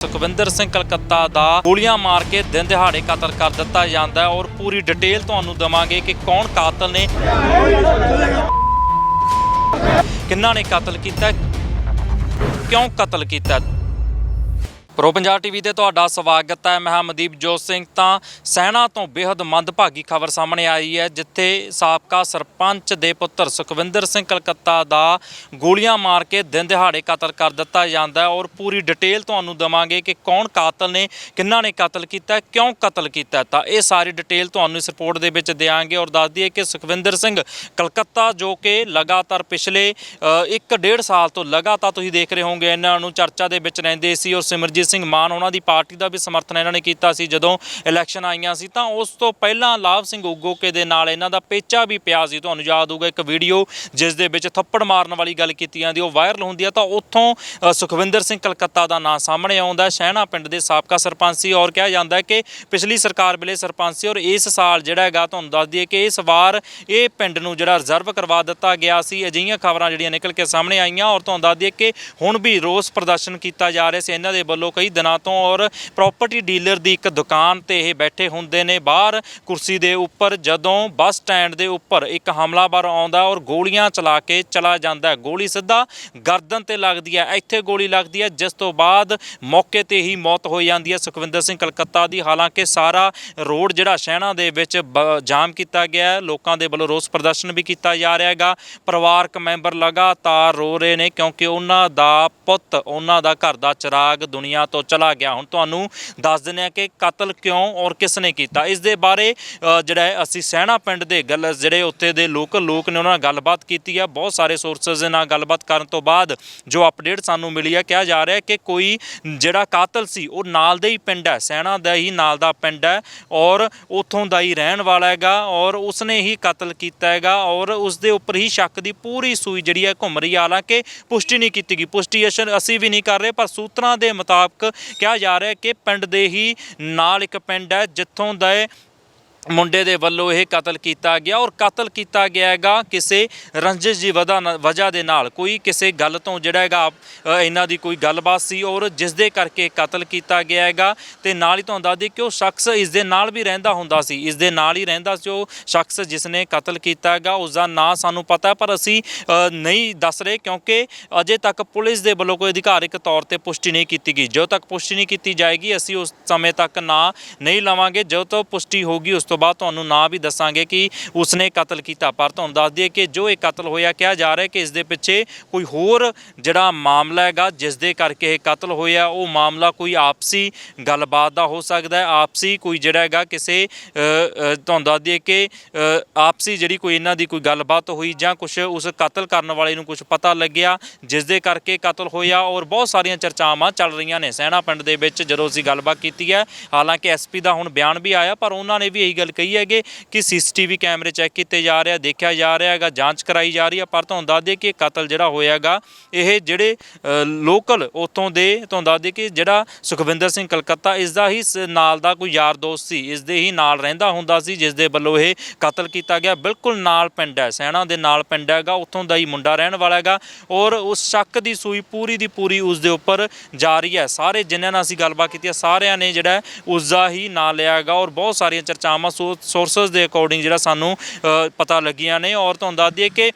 ਸੁਖਵਿੰਦਰ ਸਿੰਘ ਕਲਕੱਤਾ ਦਾ ਗੋਲੀਆਂ ਮਾਰ ਕੇ ਦਿਨ ਦਿਹਾੜੇ ਕਤਲ ਕਰ ਦਿੱਤਾ ਜਾਂਦਾ ਹੈ ਔਰ ਪੂਰੀ ਡਿਟੇਲ ਤੁਹਾਨੂੰ ਦਵਾਂਗੇ ਕਿ ਕੌਣ ਕਾਤਲ ਨੇ। ਕਿੰਨਾ ਨੇ ਕਤਲ ਕੀਤਾ ਕਿਉਂ ਕਤਲ ਕੀਤਾ ਪ੍ਰੋ ਪੰਜਾਬ ਟੀਵੀ ਤੇ ਤੁਹਾਡਾ ਸਵਾਗਤ ਹੈ। ਮੈਂ ਹਾਂ ਮਨਦੀਪ ਜੋਤ ਸਿੰਘ। ਤਾਂ ਸੈਨਾ ਤੋਂ ਬੇहद ਮੰਦਭਾਗੀ ਖਬਰ ਸਾਹਮਣੇ ਆਈ ਹੈ ਜਿੱਥੇ ਸਾਬਕਾ ਸਰਪੰਚ ਦੇ ਪੁੱਤਰ ਸੁਖਵਿੰਦਰ ਸਿੰਘ ਕਲਕੱਤਾ ਦਾ ਗੋਲੀਆਂ ਮਾਰ ਕੇ ਦਿਨ ਦਿਹਾੜੇ ਕਤਲ ਕਰ ਦਿੱਤਾ ਜਾਂਦਾ ਹੈ ਔਰ ਪੂਰੀ ਡਿਟੇਲ ਤੁਹਾਨੂੰ ਦਵਾਂਗੇ ਕਿ ਕੌਣ ਕਾਤਲ ਨੇ ਕਿੰਨਾ ਨੇ ਕਤਲ ਕੀਤਾ ਕਿਉਂ ਕਤਲ ਕੀਤਾ ਤਾਂ ਇਹ ਸਾਰੀ ਡਿਟੇਲ ਤੁਹਾਨੂੰ ਇਸ ਰਿਪੋਰਟ ਦੇ ਵਿੱਚ ਦਿਆਂਗੇ ਔਰ ਦੱਸ ਦਈਏ ਕਿ ਸੁਖਵਿੰਦਰ ਸਿੰਘ ਕਲਕੱਤਾ ਜੋ ਕਿ ਲਗਾਤਾਰ ਪਿਛਲੇ ਅ, ਇੱਕ ਡੇਢ ਸਾਲ ਤੋਂ ਲਗਾਤਾਰ ਤੁਸੀਂ ਦੇਖ ਰਹੇ ਹੋਵੋਗੇ ਇਹਨਾਂ ਨੂੰ ਚਰਚਾ ਦੇ ਵਿੱਚ ਰਹਿੰਦੇ ਸੀ ਔਰ ਸਿਮਰਜੀਤ ਸਿੰਘ ਮਾਨ ਉਹਨਾਂ ਦੀ ਪਾਰਟੀ ਦਾ ਵੀ ਸਮਰਥਨ ਇਹਨਾਂ ਨੇ ਕੀਤਾ ਸੀ। ਜਦੋਂ ਇਲੈਕਸ਼ਨ ਆਈਆਂ ਸੀ ਤਾਂ ਉਸ ਤੋਂ ਪਹਿਲਾਂ ਲਾਭ ਸਿੰਘ ਉਗੋਕੇ ਦੇ ਨਾਲ ਇਹਨਾਂ ਦਾ ਪੇਚਾ ਵੀ ਪਿਆ ਸੀ। ਤੁਹਾਨੂੰ ਯਾਦ ਹੋਊਗਾ ਇੱਕ ਵੀਡੀਓ ਜਿਸ ਦੇ ਵਿੱਚ ਥੱਪੜ ਮਾਰਨ ਵਾਲੀ ਗੱਲ ਕੀਤੀ ਜਾਂਦੀ, ਉਹ ਵਾਇਰਲ ਹੁੰਦੀ ਆ ਤਾਂ ਉੱਥੋਂ ਸੁਖਵਿੰਦਰ ਸਿੰਘ ਕਲਕੱਤਾ ਦਾ ਨਾਂ ਸਾਹਮਣੇ ਆਉਂਦਾ ਸ਼ਹਿਣਾ ਪਿੰਡ ਦੇ ਸਾਬਕਾ ਸਰਪੰਚ ਸੀ ਔਰ ਕਿਹਾ ਜਾਂਦਾ ਹੈ ਕਿ ਪਿਛਲੀ ਸਰਕਾਰ ਵੇਲੇ ਸਰਪੰਚ ਸੀ ਔਰ ਇਸ ਸਾਲ ਜਿਹੜਾ ਹੈਗਾ ਤੁਹਾਨੂੰ ਦੱਸ ਦਈਏ ਕਿ ਇਸ ਵਾਰ ਇਹ ਪਿੰਡ ਨੂੰ ਜਿਹੜਾ ਰਿਜ਼ਰਵ ਕਰਵਾ ਦਿੱਤਾ ਗਿਆ ਸੀ। ਅਜਿਹੀਆਂ ਖਬਰਾਂ ਜਿਹੜੀਆਂ ਨਿਕਲ ਕੇ ਸਾਹਮਣੇ ਆਈਆਂ ਔਰ ਤੁਹਾਨੂੰ ਦੱਸ ਦਈਏ ਕਿ ਹੁਣ ਵੀ ਰੋਸ ਪ੍ਰਦਰਸ਼ਨ ਕੀਤਾ ਜਾ ਰਿਹਾ ਸੀ। ਇਹਨਾਂ ਦੇ ਵੱਲੋਂ ਕਈ ਦਿਨਾਂ ਤੋਂ ਔਰ ਪ੍ਰਾਪਰਟੀ ਡੀਲਰ ਦੀ ਇੱਕ ਦੁਕਾਨ ਤੇ ਇਹ ਬੈਠੇ ਹੁੰਦੇ ਨੇ। ਬਾਹਰ ਕੁਰਸੀ ਦੇ ਉੱਪਰ ਜਦੋਂ ਬੱਸ ਸਟੈਂਡ ਦੇ ਉੱਪਰ ਇੱਕ ਹਮਲਾਵਰ ਆਉਂਦਾ ਔਰ ਗੋਲੀਆਂ ਚਲਾ ਕੇ ਚਲਾ ਜਾਂਦਾ ਗੋਲੀ ਸਿੱਧਾ ਗਰਦਨ ਤੇ ਲੱਗਦੀ ਹੈ। ਇੱਥੇ ਗੋਲੀ ਲੱਗਦੀ ਹੈ, ਜਿਸ ਤੋਂ ਬਾਅਦ ਮੌਕੇ ਤੇ ਹੀ ਮੌਤ ਹੋ ਜਾਂਦੀ ਹੈ। ਸੁਖਵਿੰਦਰ ਸਿੰਘ ਕਲਕੱਤਾ ਦੀ ਹਾਲਾਂਕਿ ਸਾਰਾ ਰੋਡ ਜਿਹੜਾ ਸ਼ਹਿਣਾ ਦੇ ਵਿੱਚ ਬ- ਜਾਮ ਕੀਤਾ ਗਿਆ ਹੈ। ਲੋਕਾਂ ਦੇ ਵੱਲੋਂ ਰੋਸ ਪ੍ਰਦਰਸ਼ਨ ਵੀ ਕੀਤਾ ਜਾ ਰਿਹਾ ਹੈਗਾ। ਪਰਿਵਾਰਕ ਮੈਂਬਰ ਲਗਾਤਾਰ ਰੋ ਰਹੇ ਨੇ ਕਿਉਂਕਿ ਉਹਨਾਂ ਦਾ ਪੁੱਤ, ਉਹਨਾਂ ਦਾ ਘਰ ਦਾ ਚਿਰਾਗ ਦੁਨੀਆ ਤੋਂ ਚਲਾ ਗਿਆ। ਹੁਣ ਤੁਹਾਨੂੰ ਦੱਸ ਦਿੰਦੇ ਆ ਕਿ ਕਤਲ ਕਿਉਂ ਔਰ ਕਿਸ ਨੇ ਕੀਤਾ। ਇਸ ਦੇ ਬਾਰੇ ਜਿਹੜਾ ਹੈ, ਅਸੀਂ ਸਹਿਣਾ ਪਿੰਡ ਦੇ ਗੱਲ, ਜਿਹੜੇ ਉੱਥੇ ਦੇ ਲੋਕਲ ਲੋਕ ਨੇ, ਉਹਨਾਂ ਨਾਲ ਗੱਲਬਾਤ ਕੀਤੀ ਆ। ਬਹੁਤ ਸਾਰੇ ਸੋਰਸਸ ਦੇ ਨਾਲ ਗੱਲਬਾਤ ਕਰਨ ਤੋਂ ਬਾਅਦ ਜੋ ਅਪਡੇਟ ਸਾਨੂੰ ਮਿਲੀ ਆ, ਕਿਹਾ ਜਾ ਰਿਹਾ ਹੈ ਕਿ ਕੋਈ ਜਿਹੜਾ ਕਾਤਲ ਸੀ, ਉਹ ਨਾਲ ਦੇ ਹੀ ਪਿੰਡ ਹੈ, ਸੈਣਾ ਦਾ ਹੀ ਨਾਲ ਦਾ ਪਿੰਡ ਹੈ ਔਰ ਉੱਥੋਂ ਦਾ ਹੀ ਰਹਿਣ ਵਾਲਾ ਹੈਗਾ ਔਰ ਉਸਨੇ ਹੀ ਕਤਲ ਕੀਤਾ ਹੈਗਾ ਔਰ ਉਸ ਦੇ ਉੱਪਰ ਹੀ ਸ਼ੱਕ ਦੀ ਪੂਰੀ ਸੂਈ ਜਿਹੜੀ ਹੈ ਘੁੰਮ ਰਹੀ ਹੈ। ਹਾਲਾਂਕਿ ਪੁਸ਼ਟੀ ਨਹੀਂ ਕੀਤੀ ਗਈ। ਪੁਸ਼ਟੀ ਅਸ਼ਨ- ਅਸੀਂ ਵੀ ਨਹੀਂ ਕਰ ਰਹੇ, ਪਰ ਸੂਤਰਾਂ ਦੇ ਮੁਤਾਬਕ ਕਿਹਾ ਜਾ ਰਿਹਾ ਕਿ ਪਿੰਡ ਦੇ ਹੀ ਨਾਲ ਇੱਕ ਪਿੰਡ ਹੈ ਜਿੱਥੋਂ ਦਾ ਮੁੰਡੇ ਦੇ ਵੱਲੋਂ ਇਹ ਕਤਲ ਕੀਤਾ ਗਿਆ ਔਰ ਕਤਲ ਕੀਤਾ ਗਿਆ ਹੈਗਾ ਕਿਸੇ ਰੰਜਿਸ਼ ਦੀ ਵਜ੍ਹਾ ਨਾਲ ਵਜ੍ਹਾ ਦੇ ਨਾਲ। ਕੋਈ ਕਿਸੇ ਗੱਲ ਤੋਂ ਜਿਹੜਾ ਹੈਗਾ ਅ, ਇਹਨਾਂ ਦੀ ਕੋਈ ਗੱਲਬਾਤ ਸੀ ਔਰ ਜਿਸ ਦੇ ਕਰਕੇ ਕਤਲ ਕੀਤਾ ਗਿਆ ਹੈਗਾ ਤੇ ਨਾਲ ਹੀ ਤੁਹਾਨੂੰ ਦੱਸ ਦਈਏ ਕਿ ਉਹ ਸ਼ਖਸ ਇਸ ਦੇ ਨਾਲ ਵੀ ਰਹਿੰਦਾ ਹੁੰਦਾ ਸੀ। ਇਸ ਦੇ ਨਾਲ ਹੀ ਰਹਿੰਦਾ ਸੀ ਉਹ ਸ਼ਖਸ ਜਿਸ ਨੇ ਕਤਲ ਕੀਤਾ ਹੈਗਾ। ਉਸ ਦਾ ਨਾਂ ਸਾਨੂੰ ਪਤਾ ਹੈ, ਪਰ ਅਸੀਂ ਅ, ਨਹੀਂ ਦੱਸ ਰਹੇ ਕਿਉਂਕਿ ਅਜੇ ਤੱਕ ਪੁਲਿਸ ਦੇ ਵੱਲੋਂ ਕੋਈ ਅਧਿਕਾਰਿਕ ਤੌਰ ਤੇ ਪੁਸ਼ਟੀ ਨਹੀਂ ਕੀਤੀ ਗਈ। ਜਦੋਂ ਤੱਕ ਪੁਸ਼ਟੀ ਨਹੀਂ ਕੀਤੀ ਜਾਏਗੀ ਅਸੀਂ ਉਸ ਸਮੇਂ ਤੱਕ ਨਾਂ ਨਹੀਂ ਲਵਾਂਗੇ। ਜਦੋਂ ਤੋਂ ਪੁਸ਼ਟੀ ਹੋਗੀ ਉਸ ਤੋਂ ਬਾਅਦ ਤੁਹਾਨੂੰ ਨਾਂ ਵੀ ਦੱਸਾਂਗੇ ਕਿ ਉਸਨੇ ਕਤਲ ਕੀਤਾ। ਪਰ ਤੁਹਾਨੂੰ ਦੱਸ ਦਈਏ ਕਿ ਜੋ ਇਹ ਕਤਲ ਹੋਇਆ, ਕਿਹਾ ਜਾ ਰਿਹਾ ਕਿ ਇਸ ਦੇ ਪਿੱਛੇ ਕੋਈ ਹੋਰ ਜਿਹੜਾ ਮਾਮਲਾ ਹੈਗਾ, ਜਿਸ ਦੇ ਕਰਕੇ ਇਹ ਕਤਲ ਹੋਇਆ, ਉਹ ਮਾਮਲਾ ਕੋਈ ਆਪਸੀ ਗੱਲਬਾਤ ਦਾ ਹੋ ਸਕਦਾ ਹੈ। ਆਪਸੀ ਕੋਈ ਜਿਹੜਾ ਹੈਗਾ ਕਿਸੇ ਤੁਹਾਨੂੰ ਦੱਸ ਦਈਏ ਕਿ ਆਪਸੀ ਜਿਹੜੀ ਕੋਈ ਇਹਨਾਂ ਦੀ ਕੋਈ ਗੱਲਬਾਤ ਹੋਈ ਜਾਂ ਕੁਝ ਉਸ ਕਤਲ ਕਰਨ ਵਾਲੇ ਨੂੰ ਕੁਝ ਪਤਾ ਲੱਗਿਆ, ਜਿਸ ਦੇ ਕਰਕੇ ਕਤਲ ਹੋਇਆ ਔਰ ਬਹੁਤ ਸਾਰੀਆਂ ਚਰਚਾਵਾਂ ਚੱਲ ਰਹੀਆਂ ਨੇ। ਸੈਣਾ ਪਿੰਡ ਦੇ ਵਿੱਚ ਜਦੋਂ ਅਸੀਂ ਗੱਲਬਾਤ ਕੀਤੀ ਹੈ, ਹਾਲਾਂਕਿ ਐਸਪੀ ਦਾ ਹੁਣ ਬਿਆਨ ਵੀ ਆਇਆ, ਪਰ ਉਹਨਾਂ ਨੇ ਵੀ ਇਹੀ ਗੱਲ ਕਹੀ ਹੈਗੇ ਕਿ ਸੀਸੀਟੀਵੀ ਕੈਮਰੇ ਚੈੱਕ ਕੀਤੇ ਜਾ ਰਿਹਾ ਦੇਖਿਆ ਜਾ ਰਿਹਾ ਹੈਗਾ, ਜਾਂਚ ਕਰਾਈ ਜਾ ਰਹੀ ਹੈ ਪਰ ਤੁਹਾਨੂੰ ਦੱਸ ਦਈਏ ਕਿ ਕਤਲ ਜਿਹੜਾ ਹੋਇਆ ਹੈਗਾ, ਇਹ ਜਿਹੜੇ ਲੋਕਲ ਉਤੋਂ ਦੇ, ਤੁਹਾਨੂੰ ਦੱਸ ਦਈਏ ਕਿ ਜਿਹੜਾ ਸੁਖਵਿੰਦਰ ਸਿੰਘ ਕਲਕੱਤਾ, ਇਸ ਦਾ ਹੀ ਸ- ਨਾਲ ਦਾ ਕੋਈ ਯਾਰ ਦੋਸਤ ਸੀ, ਇਸ ਦੇ ਹੀ ਨਾਲ ਰਹਿੰਦਾ ਹੁੰਦਾ ਸੀ, ਜਿਸ ਦੇ ਵੱਲੋਂ ਇਹ ਕਤਲ ਕੀਤਾ ਗਿਆ, ਬਿਲਕੁਲ ਨਾਲ ਪਿੰਡ ਹੈ, ਸੈਣਾ ਦੇ ਨਾਲ ਪਿੰਡ ਹੈਗਾ, ਉੱਥੋਂ ਦਾ ਹੀ ਮੁੰਡਾ ਰਹਿਣ ਵਾਲਾ ਹੈਗਾ, ਔਰ ਉਸ ਸ਼ੱਕ ਦੀ ਸੂਈ ਪੂਰੀ ਦੀ ਪੂਰੀ ਉਸ ਦੇ ਉੱਪਰ ਜਾ ਰਹੀ ਹੈ, ਸਾਰੇ ਜਿਨ੍ਹਾਂ ਨਾਲ ਅਸੀਂ ਗੱਲਬਾਤ ਕੀਤੀ ਹੈ, ਸਾਰਿਆਂ ਨੇ ਜਿਹੜਾ ਹੈ, ਉਸ ਦਾ ਹੀ ਨਾਂ ਲਿਆ ਹੈਗਾ, ਔਰ ਬਹੁਤ ਸਾਰੀਆਂ ਚਰਚਾਵਾਂ ਸੋਰਸਸ ਦੇ ਅਕੋਰਡਿੰਗ ਜਿਹੜਾ ਸਾਨੂੰ ਅ, ਪਤਾ ਲੱਗੀਆਂ ਨੇ। ਔਰ ਤੁਹਾਨੂੰ ਦੱਸ ਦਈਏ ਕਿ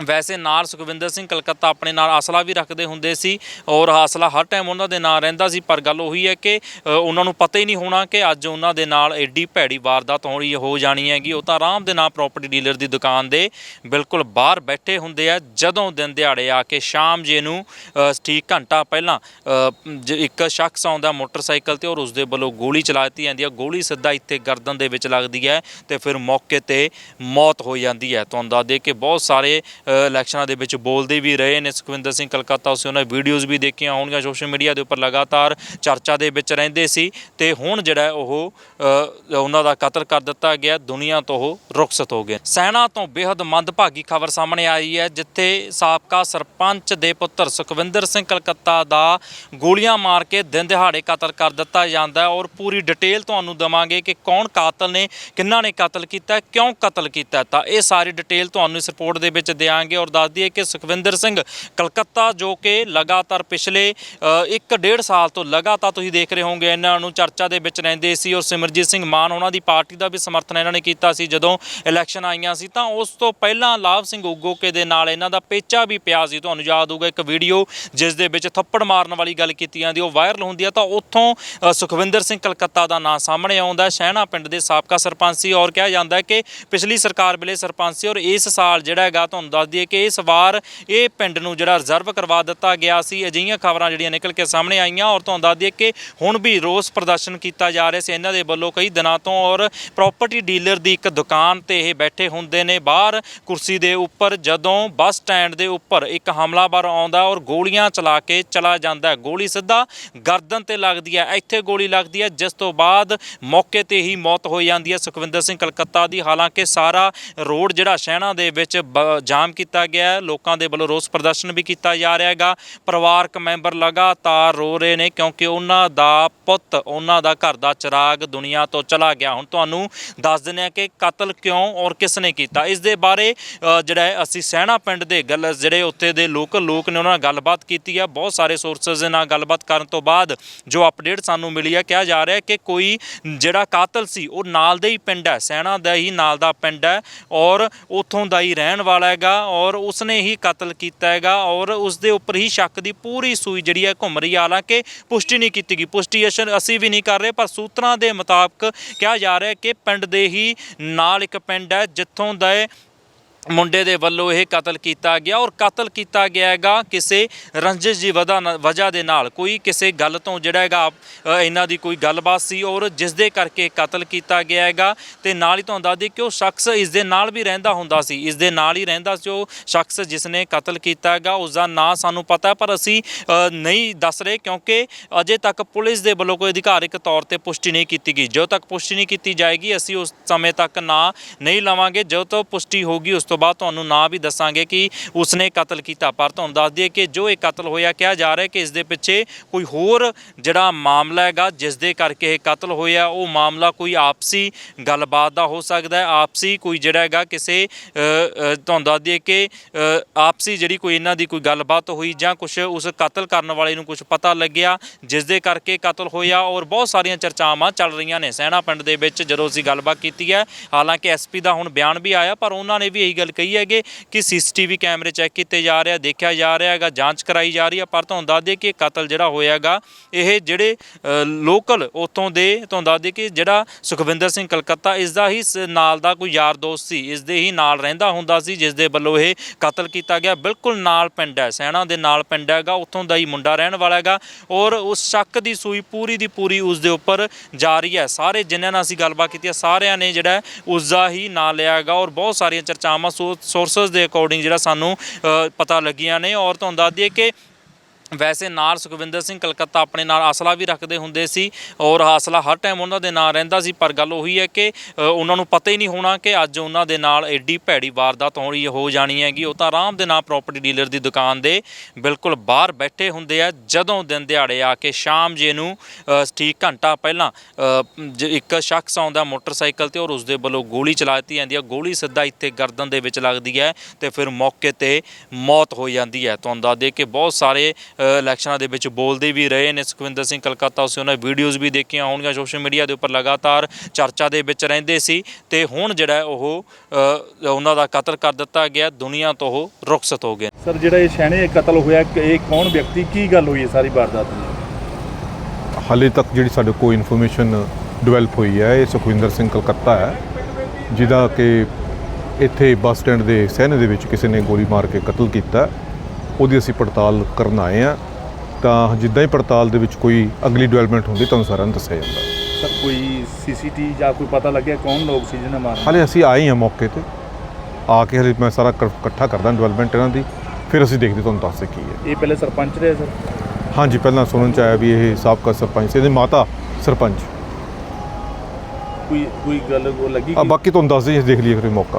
ਵੈਸੇ ਨਾਲ ਸੁਖਵਿੰਦਰ ਸਿੰਘ ਕਲਕੱਤਾ ਆਪਣੇ ਨਾਲ ਆਸਲਾ ਵੀ ਰੱਖਦੇ ਹੁੰਦੇ ਸੀ ਔਰ ਆਸਲਾ ਹਰ ਟਾਈਮ ਉਹਨਾਂ ਦੇ ਨਾਲ ਰਹਿੰਦਾ ਸੀ, ਪਰ ਗੱਲ ਉਹੀ ਹੈ ਕਿ ਉਹਨਾਂ ਨੂੰ ਪਤਾ ਹੀ ਨਹੀਂ ਹੋਣਾ ਕਿ ਅੱਜ ਉਹਨਾਂ ਦੇ ਨਾਲ ਐਡੀ ਭੈੜੀ ਵਾਰਦਾਤ ਹੋਣੀ ਹੋ ਜਾਣੀ ਹੈਗੀ। ਉਹ ਤਾਂ ਆਰਾਮ ਦੇ ਨਾਲ ਪ੍ਰਾਪਰਟੀ ਡੀਲਰ ਦੀ ਦੁਕਾਨ ਦੇ ਬਿਲਕੁਲ ਬਾਹਰ ਬੈਠੇ ਹੁੰਦੇ ਆ, ਜਦੋਂ ਦਿਨ ਦਿਹਾੜੇ ਆ ਕੇ ਸ਼ਾਮ ਜੇ ਨੂੰ ਠੀਕ ਘੰਟਾ ਪਹਿਲਾਂ ਜ- ਇੱਕ ਸ਼ਖਸ ਆਉਂਦਾ ਮੋਟਰਸਾਈਕਲ ਤੇ ਔਰ ਉਸ ਦੇ ਵੱਲੋਂ ਗੋਲੀ ਚਲਾ ਦਿੱਤੀ ਜਾਂਦੀ ਹੈ। ਗੋਲੀ ਸਿੱਧਾ ਇੱਥੇ ਗਰਦਨ ਦੇ ਵਿੱਚ ਲੱਗਦੀ ਹੈ ਤੇ ਫਿਰ ਮੌਕੇ ਤੇ ਮੌਤ ਹੋ ਜਾਂਦੀ ਹੈ। ਤੁਹਾਨੂੰ ਦੱਸ ਦੇ ਕਿ ਬਹੁਤ ਸਾਰੇ ਇਲੈਕਸ਼ਨਾਂ ਦੇ ਵਿੱਚ ਬੋਲਦੇ ਵੀ ਰਹੇ ਨੇ ਸੁਖਵਿੰਦਰ ਸਿੰਘ ਕਲਕੱਤਾ। ਉਸੇ ਉਹਨਾਂ ਵੀਡੀਓਜ਼ ਵੀ ਦੇਖੀਆਂ ਹੋਣਗੀਆਂ ਸੋਸ਼ਲ ਮੀਡੀਆ ਦੇ ਉੱਪਰ ਲਗਾਤਾਰ ਚਰਚਾ ਦੇ ਵਿੱਚ ਰਹਿੰਦੇ ਸੀ ਤੇ ਹੁਣ ਜਿਹੜਾ ਉਹ ਉਹਨਾਂ ਦਾ ਕਤਲ ਕਰ ਦਿੱਤਾ ਗਿਆ। ਦੁਨੀਆ ਤੋਂ ਉਹ ਰੁਖਸਤ ਹੋ ਗਏ। ਸੈਨਾ ਤੋਂ ਬੇहद ਮੰਦਭਾਗੀ ਖਬਰ ਸਾਹਮਣੇ ਆਈ ਹੈ, ਜਿੱਥੇ ਸਾਬਕਾ ਸਰਪੰਚ ਦੇ ਪੁੱਤਰ ਸੁਖਵਿੰਦਰ ਸਿੰਘ ਕਲਕੱਤਾ ਦਾ ਗੋਲੀਆਂ ਮਾਰ ਕੇ ਦਿਨ ਦਿਹਾੜੇ ਕਤਲ ਕਰ ਦਿੱਤਾ ਜਾਂਦਾ ਹੈ। ਔਰ ਪੂਰੀ ਡਿਟੇਲ ਤੁਹਾਨੂੰ ਦਵਾਂਗੇ ਕਿ ਕੌਣ ਕਾਤਲ ਨੇ ਕਿੰਨਾ ਨੇ ਕਤਲ ਕੀਤਾ, ਕਿਉਂ ਕਤਲ ਕੀਤਾ। ਤਾਂ ਇਹ ਸਾਰੀ ਡਿਟੇਲ ਤੁਹਾਨੂੰ ਇਸ ਰਿਪੋਰਟ ਦੇ ਵਿੱਚ ਦਿਆਂ ਦਿਆਂਗੇ ਔਰ ਦੱਸ ਦਈਏ ਕਿ ਸੁਖਵਿੰਦਰ ਸਿੰਘ ਕਲਕੱਤਾ ਜੋ ਕਿ ਲਗਾਤਾਰ ਪਿਛਲੇ ਅ, ਇੱਕ ਡੇਢ ਸਾਲ ਤੋਂ ਲਗਾਤਾਰ ਤੁਸੀਂ ਦੇਖ ਰਹੇ ਹੋਵੋਗੇ ਇਹਨਾਂ ਨੂੰ ਚਰਚਾ ਦੇ ਵਿੱਚ ਰਹਿੰਦੇ ਸੀ ਔਰ ਸਿਮਰਜੀਤ ਸਿੰਘ ਮਾਨ ਉਹਨਾਂ ਦੀ ਪਾਰਟੀ ਦਾ ਵੀ ਸਮਰਥਨ ਇਹਨਾਂ ਨੇ ਕੀਤਾ ਸੀ। ਜਦੋਂ ਇਲੈਕਸ਼ਨ ਆਈਆਂ ਸੀ ਤਾਂ ਉਸ ਤੋਂ ਪਹਿਲਾਂ ਲਾਭ ਸਿੰਘ ਉਗੋਕੇ ਦੇ ਨਾਲ ਇਹਨਾਂ ਦਾ ਪੇਚਾ ਵੀ ਪਿਆ ਸੀ। ਤੁਹਾਨੂੰ ਯਾਦ ਹੋਊਗਾ ਇੱਕ ਵੀਡੀਓ ਜਿਸ ਦੇ ਵਿੱਚ ਥੱਪੜ ਮਾਰਨ ਵਾਲੀ ਗੱਲ ਕੀਤੀ ਜਾਂਦੀ ਉਹ ਵਾਇਰਲ ਹੁੰਦੀ ਆ ਤਾਂ ਉੱਥੋਂ ਸੁਖਵਿੰਦਰ ਸਿੰਘ ਕਲਕੱਤਾ ਦਾ ਨਾਂ ਸਾਹਮਣੇ ਆਉਂਦਾ ਸ਼ਹਿਣਾ ਪਿੰਡ ਦੇ ਸਾਬਕਾ ਸਰਪੰਚ ਸੀ ਔਰ ਕਿਹਾ ਜਾਂਦਾ ਕਿ ਪਿਛਲੀ ਸਰਕਾਰ ਵੇਲੇ ਸਰਪੰਚ ਸੀ ਔਰ ਇਸ ਸਾਲ ਜਿਹੜਾ ਹੈਗਾ ਤੁਹਾਨੂੰ ਦੱਸ ਦਈਏ ਕਿ ਇਸ ਵਾਰ ਇਹ ਪਿੰਡ ਨੂੰ ਜਿਹੜਾ ਰਿਜ਼ਰਵ ਕਰਵਾ ਦਿੱਤਾ ਗਿਆ ਸੀ। ਅਜਿਹੀਆਂ ਖਬਰਾਂ ਜਿਹੜੀਆਂ ਨਿਕਲ ਕੇ ਸਾਹਮਣੇ ਆਈਆਂ ਔਰ ਤੁਹਾਨੂੰ ਦੱਸ ਦਈਏ ਕਿ ਹੁਣ ਵੀ ਰੋਸ ਪ੍ਰਦਰਸ਼ਨ ਕੀਤਾ ਜਾ ਰਿਹਾ ਸੀ। ਇਹਨਾਂ ਦੇ ਵੱਲੋਂ ਕਈ ਦਿਨਾਂ ਤੋਂ ਔਰ ਪ੍ਰਾਪਰਟੀ ਡੀਲਰ ਦੀ ਇੱਕ ਦੁਕਾਨ ਤੇ ਇਹ ਬੈਠੇ ਹੁੰਦੇ ਨੇ। ਬਾਹਰ ਕੁਰਸੀ ਦੇ ਉੱਪਰ ਜਦੋਂ ਬੱਸ ਸਟੈਂਡ ਦੇ ਉੱਪਰ ਇੱਕ ਹਮਲਾਵਰ ਆਉਂਦਾ ਔਰ ਗੋਲੀਆਂ ਚਲਾ ਕੇ ਚਲਾ ਜਾਂਦਾ ਗੋਲੀ ਸਿੱਧਾ ਗਰਦਨ ਤੇ ਲੱਗਦੀ ਹੈ। ਇੱਥੇ ਗੋਲੀ ਲੱਗਦੀ ਹੈ, ਜਿਸ ਤੋਂ ਬਾਅਦ ਮੌਕੇ ਤੇ ਹੀ ਮੌਤ ਹੋ ਜਾਂਦੀ ਹੈ। ਸੁਖਵਿੰਦਰ ਸਿੰਘ ਕਲਕੱਤਾ ਦੀ ਹਾਲਾਂਕਿ ਸਾਰਾ ਰੋਡ ਜਿਹੜਾ ਸ਼ਹਿਣਾ ਦੇ ਵਿੱਚ ਬ- ਜਾਮ ਕੀਤਾ ਗਿਆ ਹੈ। ਲੋਕਾਂ ਦੇ ਵੱਲੋਂ ਰੋਸ ਪ੍ਰਦਰਸ਼ਨ ਵੀ ਕੀਤਾ ਜਾ ਰਿਹਾ ਹੈਗਾ। ਪਰਿਵਾਰਕ ਮੈਂਬਰ ਲਗਾਤਾਰ ਰੋ ਰਹੇ ਨੇ ਕਿਉਂਕਿ ਉਹਨਾਂ ਦਾ ਪੁੱਤ ਉਹਨਾਂ ਦਾ ਘਰ ਦਾ ਚਿਰਾਗ ਦੁਨੀਆ ਤੋਂ ਚਲਾ ਗਿਆ। ਹੁਣ ਤੁਹਾਨੂੰ ਦੱਸ ਦਿੰਦੇ ਆ ਕਿ ਕਤਲ ਕਿਉਂ ਔਰ ਕਿਸ ਨੇ ਕੀਤਾ? ਇਸ ਦੇ ਬਾਰੇ ਅ, ਜਿਹੜਾ ਹੈ ਅਸੀਂ ਸਹਿਣਾ ਪਿੰਡ ਦੇ ਗੱਲ ਜਿਹੜੇ ਉੱਥੇ ਦੇ ਲੋਕਲ ਲੋਕ ਨੇ ਉਹਨਾਂ ਨਾਲ ਗੱਲਬਾਤ ਕੀਤੀ ਹੈ। ਬਹੁਤ ਸਾਰੇ ਸੋਰਸਸ ਦੇ ਨਾਲ ਗੱਲਬਾਤ ਕਰਨ ਤੋਂ ਬਾਅਦ ਜੋ ਅਪਡੇਟ ਸਾਨੂੰ ਮਿਲੀ ਹੈ ਕਿਹਾ ਜਾ ਰਿਹਾ ਹੈ ਕਿ ਕੋਈ ਜਿਹੜਾ ਕਾਤਲ ਸੀ ਉਹ ਨਾਲ ਦੇ ਹੀ ਪਿੰਡ ਹੈ। ਸਹਿਣਾ ਦਾ ਹੀ ਨਾਲ ਦਾ ਪਿੰਡ ਹੈ ਔਰ ਉੱਥੋਂ ਦਾ ਹੀ ਰਹਿਣ ਵਾਲਾ ਹੈਗਾ। ਔਰ ਉਸਨੇ ਹੀ ਕਤਲ ਕੀਤਾ ਹੈਗਾ ਔਰ ਉਸ ਦੇ ਉੱਪਰ ਹੀ ਸ਼ੱਕ ਦੀ ਪੂਰੀ ਸੂਈ ਜਿਹੜੀ ਹੈ ਘੁੰਮ ਰਹੀ ਹੈ। ਹਾਲਾਂਕਿ ਪੁਸ਼ਟੀ ਨਹੀਂ ਕੀਤੀ ਗਈ। ਪੁਸ਼ਟੀ ਅਸ਼ਨ- ਅਸੀਂ ਵੀ ਨਹੀਂ ਕਰ ਰਹੇ, ਪਰ ਸੂਤਰਾਂ ਦੇ ਮੁਤਾਬਕ ਕਿਹਾ ਜਾ ਰਿਹਾ ਹੈ ਕਿ ਪਿੰਡ ਦੇ ਹੀ ਨਾਲ ਇੱਕ ਪਿੰਡ ਹੈ, ਜਿੱਥੋਂ ਦਾ ਮੁੰਡੇ ਦੇ ਵੱਲੋਂ ਇਹ ਕਤਲ ਕੀਤਾ ਗਿਆ ਔਰ ਕਤਲ ਕੀਤਾ ਗਿਆ ਹੈਗਾ ਕਿਸੇ ਰੰਜਿਸ਼ ਦੀ ਵਜ੍ਹਾ ਨਾਲ- ਵਜ੍ਹਾ ਦੇ ਨਾਲ। ਕੋਈ ਕਿਸੇ ਗੱਲ ਤੋਂ ਜਿਹੜਾ ਹੈਗਾ ਇਹਨਾਂ ਦੀ ਕੋਈ ਗੱਲਬਾਤ ਸੀ ਔਰ ਜਿਸ ਦੇ ਕਰਕੇ ਕਤਲ ਕੀਤਾ ਗਿਆ ਹੈਗਾ ਤੇ ਨਾਲ ਹੀ ਤੁਹਾਨੂੰ ਦੱਸ ਦਈਏ ਕਿ ਉਹ ਸ਼ਖਸ ਇਸ ਦੇ ਨਾਲ ਵੀ ਰਹਿੰਦਾ ਹੁੰਦਾ ਸੀ। ਇਸ ਦੇ ਨਾਲ ਹੀ ਰਹਿੰਦਾ ਸੀ ਉਹ ਸ਼ਖਸ ਜਿਸ ਨੇ ਕਤਲ ਕੀਤਾ ਹੈਗਾ। ਉਸ ਦਾ ਨਾਂ ਸਾਨੂੰ ਪਤਾ ਪਰ ਅਸੀਂ ਨਹੀਂ ਦੱਸ ਰਹੇ ਕਿਉਂਕਿ ਅਜੇ ਤੱਕ ਪੁਲਿਸ ਦੇ ਵੱਲੋਂ ਕੋਈ ਅਧਿਕਾਰਿਕ ਤੌਰ ਤੇ ਪੁਸ਼ਟੀ ਨਹੀਂ ਕੀਤੀ ਗਈ। ਜਦੋਂ ਤੱਕ ਪੁਸ਼ਟੀ ਨਹੀਂ ਕੀਤੀ ਜਾਏਗੀ, ਅਸੀਂ ਉਸ ਸਮੇਂ ਤੱਕ ਨਾਂ ਨਹੀਂ ਲਵਾਂਗੇ। ਜਦੋਂ ਤੋਂ ਪੁਸ਼ਟੀ ਹੋਗੀ ਉਸ ਤੋਂ ਬਾਅਦ ਤੁਹਾਨੂੰ ਨਾਂ ਵੀ ਦੱਸਾਂਗੇ ਕਿ ਉਸਨੇ ਕਤਲ ਕੀਤਾ। ਪਰ ਤੁਹਾਨੂੰ ਦੱਸ ਦਈਏ ਕਿ ਜੋ ਇਹ ਕਤਲ ਹੋਇਆ, ਕਿਹਾ ਜਾ ਰਿਹਾ ਕਿ ਇਸ ਦੇ ਪਿੱਛੇ ਕੋਈ ਹੋਰ ਜਿਹੜਾ ਮਾਮਲਾ ਹੈਗਾ, ਜਿਸ ਦੇ ਕਰਕੇ ਇਹ ਕਤਲ ਹੋਇਆ, ਉਹ ਮਾਮਲਾ ਕੋਈ ਆਪਸੀ ਗੱਲਬਾਤ ਦਾ ਹੋ ਸਕਦਾ ਹੈ। ਆਪਸੀ ਕੋਈ ਜਿਹੜਾ ਹੈਗਾ ਕਿਸੇ ਤੁਹਾਨੂੰ ਦੱਸ ਦਈਏ ਕਿ ਆਪਸੀ ਜਿਹੜੀ ਕੋਈ ਇਹਨਾਂ ਦੀ ਕੋਈ ਗੱਲਬਾਤ ਹੋਈ ਜਾਂ ਕੁਝ ਉਸ ਕਤਲ ਕਰਨ ਵਾਲੇ ਨੂੰ ਕੁਝ ਪਤਾ ਲੱਗਿਆ, ਜਿਸ ਦੇ ਕਰਕੇ ਕਤਲ ਹੋਇਆ ਔਰ ਬਹੁਤ ਸਾਰੀਆਂ ਚਰਚਾਵਾਂ ਚੱਲ ਰਹੀਆਂ ਨੇ। ਸਹਿਣਾ ਪਿੰਡ ਦੇ ਵਿੱਚ ਜਦੋਂ ਅਸੀਂ ਗੱਲਬਾਤ ਕੀਤੀ ਹੈ, ਹਾਲਾਂਕਿ ਐਸਪੀ ਦਾ ਹੁਣ ਬਿਆਨ ਵੀ ਆਇਆ, ਪਰ ਉਹਨਾਂ ਨੇ ਵੀ ਇਹੀ ਗੱਲ ਕਹੀ ਹੈਗੇ ਕਿ ਸੀਸੀਟੀਵੀ ਕੈਮਰੇ ਚੈੱਕ ਕੀਤੇ ਜਾ ਰਿਹਾ ਦੇਖਿਆ ਜਾ ਰਿਹਾ ਹੈਗਾ, ਜਾਂਚ ਕਰਾਈ ਜਾ ਰਹੀ ਹੈ ਪਰ ਤੁਹਾਨੂੰ ਦੱਸ ਦਈਏ ਕਿ ਕਤਲ ਜਿਹੜਾ ਹੋਇਆ ਹੈਗਾ, ਇਹ ਜਿਹੜੇ ਲੋਕਲ ਉਤੋਂ ਦੇ, ਤੁਹਾਨੂੰ ਦੱਸ ਦੇ ਕਿ ਜਿਹੜਾ ਸੁਖਵਿੰਦਰ ਸਿੰਘ ਕਲਕੱਤਾ, ਇਸ ਦਾ ਹੀ ਨਾਲ ਦਾ ਕੋਈ ਯਾਰ ਦੋਸਤ ਸੀ, ਇਸ ਦੇ ਹੀ ਨਾਲ ਰਹਿੰਦਾ ਹੁੰਦਾ ਸੀ, ਜਿਸ ਦੇ ਵੱਲੋਂ ਇਹ ਕਤਲ ਕੀਤਾ ਗਿਆ। ਬਿਲਕੁਲ ਨਾਲ ਪਿੰਡ ਹੈ, ਸੈਣਾ ਦੇ ਨਾਲ ਪਿੰਡ ਹੈਗਾ, ਉੱਥੋਂ ਦਾ ਹੀ ਮੁੰਡਾ ਰਹਿਣ ਵਾਲਾ ਹੈਗਾ ਔਰ ਉਸ ਸ਼ੱਕ ਦੀ ਸੂਈ ਪੂਰੀ ਦੀ ਪੂਰੀ ਉਸ ਦੇ ਉੱਪਰ ਜਾਰੀ ਹੈ। ਸਾਰੇ ਜਿਨ੍ਹਾਂ ਨਾਲ ਅਸੀਂ ਗੱਲਬਾਤ ਕੀਤੀ ਸਾਰਿਆਂ ਨੇ ਜਿਹੜਾ ਹੈ, ਉਸ ਦਾ ਹੀ ਨਾਂ ਲਿਆ ਹੈਗਾ ਔਰ ਬਹੁਤ ਸਾਰੀਆਂ ਚਰਚਾਵਾਂ ਸੋਰਸਸ ਦੇ ਅਕੋਰਡਿੰਗ ਜਿਹੜਾ ਸਾਨੂੰ ਅ, ਪਤਾ ਲੱਗੀਆਂ ਨੇ। ਔਰ ਤੁਹਾਨੂੰ ਦੱਸ ਦਈਏ ਕਿ ਵੈਸੇ ਨਾਲ ਸੁਖਵਿੰਦਰ ਸਿੰਘ ਕਲਕੱਤਾ ਆਪਣੇ ਨਾਲ ਅਸਲਾ ਵੀ ਰੱਖਦੇ ਹੁੰਦੇ ਸੀ ਔਰ ਅਸਲਾ ਹਰ ਟਾਈਮ ਉਹਨਾਂ ਦੇ ਨਾਲ ਰਹਿੰਦਾ ਸੀ, ਪਰ ਗੱਲ ਉਹੀ ਹੈ ਕਿ ਉਹਨਾਂ ਨੂੰ ਪਤਾ ਹੀ ਨਹੀਂ ਹੋਣਾ ਕਿ ਅੱਜ ਉਹਨਾਂ ਦੇ ਨਾਲ ਐਡੀ ਭੈੜੀ ਵਾਰਦਾਤ ਹੋਣੀ ਹੋ ਜਾਣੀ ਹੈਗੀ। ਉਹ ਤਾਂ ਆਰਾਮ ਦੇ ਨਾਲ ਪ੍ਰਾਪਰਟੀ ਡੀਲਰ ਦੀ ਦੁਕਾਨ ਦੇ ਬਿਲਕੁਲ ਬਾਹਰ ਬੈਠੇ ਹੁੰਦੇ ਆ। ਜਦੋਂ ਦਿਨ ਦਿਹਾੜੇ ਆ ਕੇ ਸ਼ਾਮ ਜੇ ਨੂੰ ਠੀਕ ਘੰਟਾ ਪਹਿਲਾਂ ਜ- ਇੱਕ ਸ਼ਖਸ ਆਉਂਦਾ ਮੋਟਰਸਾਈਕਲ ਤੇ ਔਰ ਉਸ ਦੇ ਵੱਲੋਂ ਗੋਲੀ ਚਲਾ ਦਿੱਤੀ ਜਾਂਦੀ ਹੈ ਗੋਲੀ ਸਿੱਧਾ ਇੱਥੇ ਗਰਦਨ ਦੇ ਵਿੱਚ ਲੱਗਦੀ ਹੈ ਤੇ ਫਿਰ ਮੌਕੇ ਤੇ ਮੌਤ ਹੋ ਜਾਂਦੀ ਹੈ। ਤੁਹਾਨੂੰ ਦੱਸ ਦੇ ਕਿ ਬਹੁਤ ਸਾਰੇ ਇਲੈਕਸ਼ਨਾਂ ਦੇ ਵਿੱਚ ਬੋਲਦੇ ਵੀ ਰਹੇ ਨੇ। ਸੁਖਵਿੰਦਰ ਸਿੰਘ ਕਲਕੱਤਾ ਉਸੇ ਉਹਨਾਂ ਵੀਡੀਓਜ਼ ਵੀ ਦੇਖੀਆਂ ਹੋਣਗੀਆਂ ਸੋਸ਼ਲ ਮੀਡੀਆ ਦੇ ਉੱਪਰ ਲਗਾਤਾਰ ਚਰਚਾ ਦੇ ਵਿੱਚ ਰਹਿੰਦੇ ਸੀ ਤੇ ਹੁਣ ਜਿਹੜਾ ਉਹ ਉਹਨਾਂ ਦਾ ਕਤਲ ਕਰ ਦਿੱਤਾ ਗਿਆ। ਦੁਨੀਆ ਤੋਂ ਉਹ ਰੁਖਸਤ ਹੋ ਗਏ। ਸਰ ਜਿਹੜਾ ਇਹ ਸ਼ਹਿਣੇ ਕਤਲ ਹੋਇਆ ਕਿ ਇਹ ਕੌਣ ਵਿਅਕਤੀ ਕੀ ਗੱਲ ਹੋਈ ਹੈ ਸਾਰੀ ਵਾਰਦਾਤ ਦੀ? ਹਾਲੇ ਤੱਕ ਜਿਹੜੀ ਸਾਡੇ ਕੋਲ ਇਨਫੋਰਮੇਸ਼ਨ ਡਿਵੈਲਪ ਹੋਈ ਹੈ ਇਹ ਸੁਖਵਿੰਦਰ ਸਿੰਘ ਕਲਕੱਤਾ ਹੈ ਜਿਹਦਾ ਕਿ ਇੱਥੇ ਬੱਸ ਸਟੈਂਡ ਦੇ ਸਹਿਣੇ ਦੇ ਵਿੱਚ ਕਿਸੇ ਨੇ ਗੋਲੀ ਮਾਰ ਕੇ ਕਤਲ ਕੀਤਾ ਉਹਦੀ ਅਸੀਂ ਪੜਤਾਲ ਕਰਨ ਆਏ ਆ ਤਾਂ ਜਿੱਦਾਂ ਹੀ ਪੜਤਾਲ ਦੇ ਵਿੱਚ ਕੋਈ ਅਗਲੀ ਡਿਵੈਲਪਮੈਂਟ ਹੁੰਦੀ ਤੁਹਾਨੂੰ ਸਾਰਿਆਂ ਨੂੰ ਦੱਸਿਆ ਜਾਂਦਾ। ਸਰ ਕੋਈ ਸੀਸੀਟੀ ਜਾਂ ਕੋਈ ਪਤਾ ਲੱਗਿਆ ਕੌਣ ਲੋਕ ਸੀ ਜਿਹਨੇ ਮਾਰਿਆ ਹਾਲੇ ਅਸੀਂ ਆਏ ਹਾਂ ਮੌਕੇ ਤੇ। ਆ ਕੇ ਹਲੇ ਮੈਂ ਸਾਰਾ ਇਕੱਠਾ ਕਰਦਾ ਡਿਵੈਲਪਮੈਂਟ ਇਹਨਾਂ ਦੀ ਫਿਰ ਅਸੀਂ ਦੇਖਦੇ ਤੁਹਾਨੂੰ ਦੱਸਦੇ ਕੀ ਹੈ ਇਹ ਪਹਿਲੇ ਸਰਪੰਚ ਰਹੇ ਸਰ? ਹਾਂਜੀ ਪਹਿਲਾਂ ਸੁਣਨ ਚ ਆਇਆ ਵੀ ਇਹ ਸਾਬਕਾ ਸਰਪੰਚ ਸੀ ਇਹਦੀ ਮਾਤਾ ਸਰਪੰਚ। ਕੋਈ ਕੋਈ ਗੱਲ ਉਹ ਲੱਗੀ ਆ ਕਿ ਬਾਕੀ ਤੁਹਾਨੂੰ ਦੱਸਦੇ ਜੀ ਦੇਖ ਲਈਏ ਫਿਰ ਮੌਕਾ।